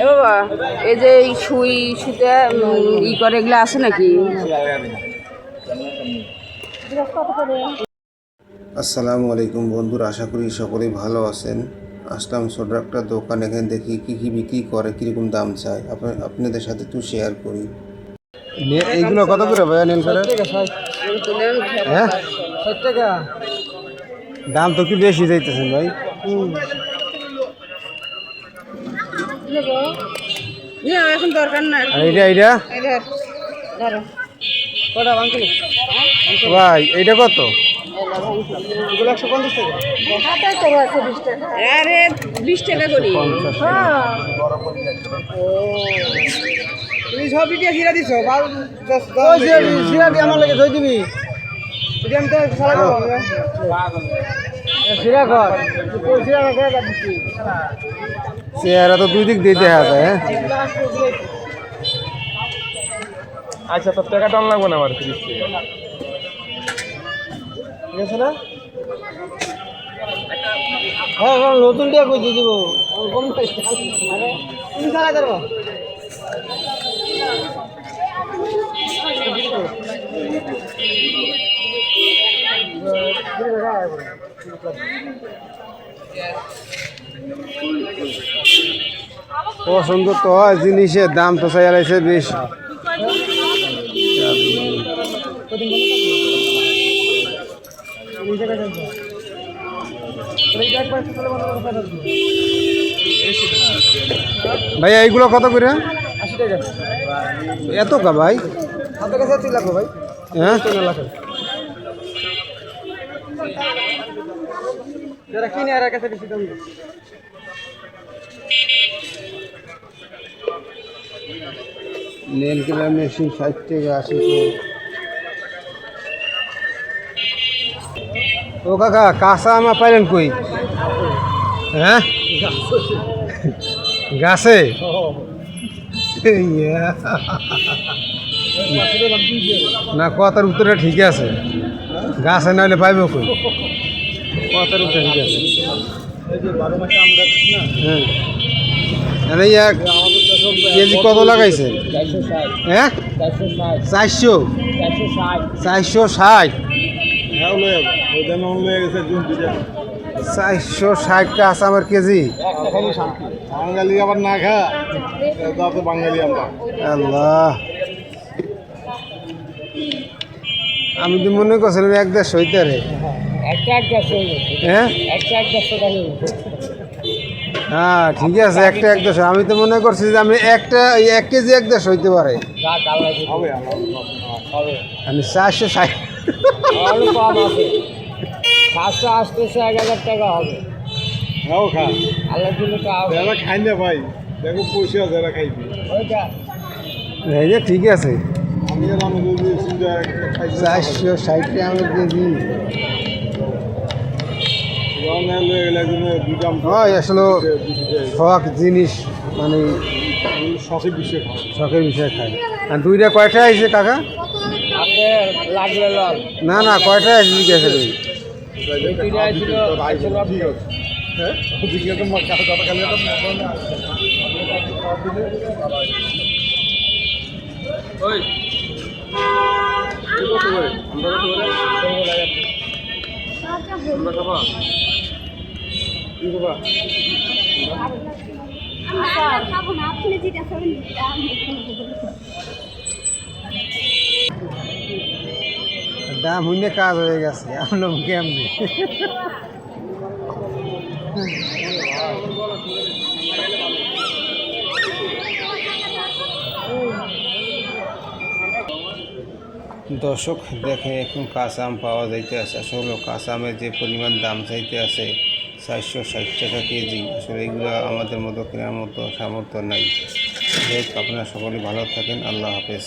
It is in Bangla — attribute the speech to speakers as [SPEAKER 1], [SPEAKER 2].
[SPEAKER 1] এ বাবা এই যে এই সুই সুতে ই করে এগুলো আছে নাকি?
[SPEAKER 2] আসসালামু আলাইকুম বন্ধুরা আশা করি সকলেই ভালো আছেন। আসলাম ছোট একটা দোকান এখানে দেখি কি কি বিক্রি করে কীরকম দাম চায়। আপনাদের সাথে একটু শেয়ার করি। এইগুলো কত করে ভাইয়া নীল করে হ্যাঁ? দাম তো একটু বেশি যাইতেছেন ভাই।
[SPEAKER 1] এখন দরকার না
[SPEAKER 2] আর এইটা এইটা?
[SPEAKER 1] এই ধর, ধরো।
[SPEAKER 2] ভাই এইটা কত?
[SPEAKER 1] আরে বিশ টাকা করি।
[SPEAKER 3] তুমি সব ভিডিও সিরা দিছো? বাল ওই যে সিরা দি আমার লাগে ধই দিবি আমি তো
[SPEAKER 2] চেহারা তো দুই দিক দিয়ে দেখা যায় হ্যাঁ।
[SPEAKER 4] আচ্ছা তোর টাকা টান লাগবে না আমার তিরিশ টাকা
[SPEAKER 3] ঠিক আছে না? হ্যাঁ নতুন দিয়ে কই দিয়ে দিব কম পয়সা আরে তুমি সারা করব
[SPEAKER 2] পছন্দ তো হয় জিনিসের দাম তো চাই আলাইছে বেশি। ভাই এইগুলো কত করে? এত কা ভাই?
[SPEAKER 3] ভাই।
[SPEAKER 2] হ্যাঁ?
[SPEAKER 3] যারা কিনে আর কাছে বেশি দাম
[SPEAKER 2] নেল কেলার মেশিন ষাট টাকা আশি ও কাকা কাঁচা আমা পাইলেন কই? হ্যাঁ? গাছে। না কথার উত্তরটা ঠিক আছে। গাছে নাহলে পাইব কই? আছে। হ্যাঁ। এনে এক কেজি কত লাগাইছে? হ্যাঁ? চারশো। চারশো ষাট। চারশো ষাট কাঁচা আমার কেজি।
[SPEAKER 4] বাঙালি আবার না খা। যত বাঙালি আমরা।
[SPEAKER 2] আল্লাহ। আমি তো মনে করছিলাম এক দেড় সইতে রে হ্যাঁ হ্যাঁ ঠিক আছে একটা এক দেড়শো আমি তো মনে করছি যে আমি একটা এক কেজি এক দেড়শো হইতে পারে। আমি চারশো ষাট।
[SPEAKER 3] সাতশো আসতেছে এক হাজার টাকা হবে।
[SPEAKER 4] হ্যাঁ খা।
[SPEAKER 3] আল্লাহ দিলে তো হবে।
[SPEAKER 4] যারা খাই না ভাই দেখো পয়সা যারা খাইবি।
[SPEAKER 3] ওইটা।
[SPEAKER 2] এই যে ঠিক আছে। চারশো ষাট টাকা আমার কেজি হয় আসলে শখ জিনিস মানে
[SPEAKER 4] শখের বিষয়।
[SPEAKER 2] শখের বিষয় খাই আর দুইটা কয়টা আইছে কাকা? না না কয়টা আইছে জিজ্ঞাসা করি।
[SPEAKER 4] হ্যাঁ? আমরা করে আমরা খাবা
[SPEAKER 2] দাম হইলে কাজ হয়ে গেছে আমরা কেমনি? দর্শক দেখে এখন কাঁচা আম পাওয়া যাইতে আছে। আসলে কাঁচা আমের যে পরিমাণ দাম চাইতে আছে চারশো ষাট টাকা কেজি। আসলে এগুলো আমাদের মতো কেনার মতো সামর্থ্য নাই। আপনারা সকলে ভালো থাকেন। আল্লাহ হাফেজ।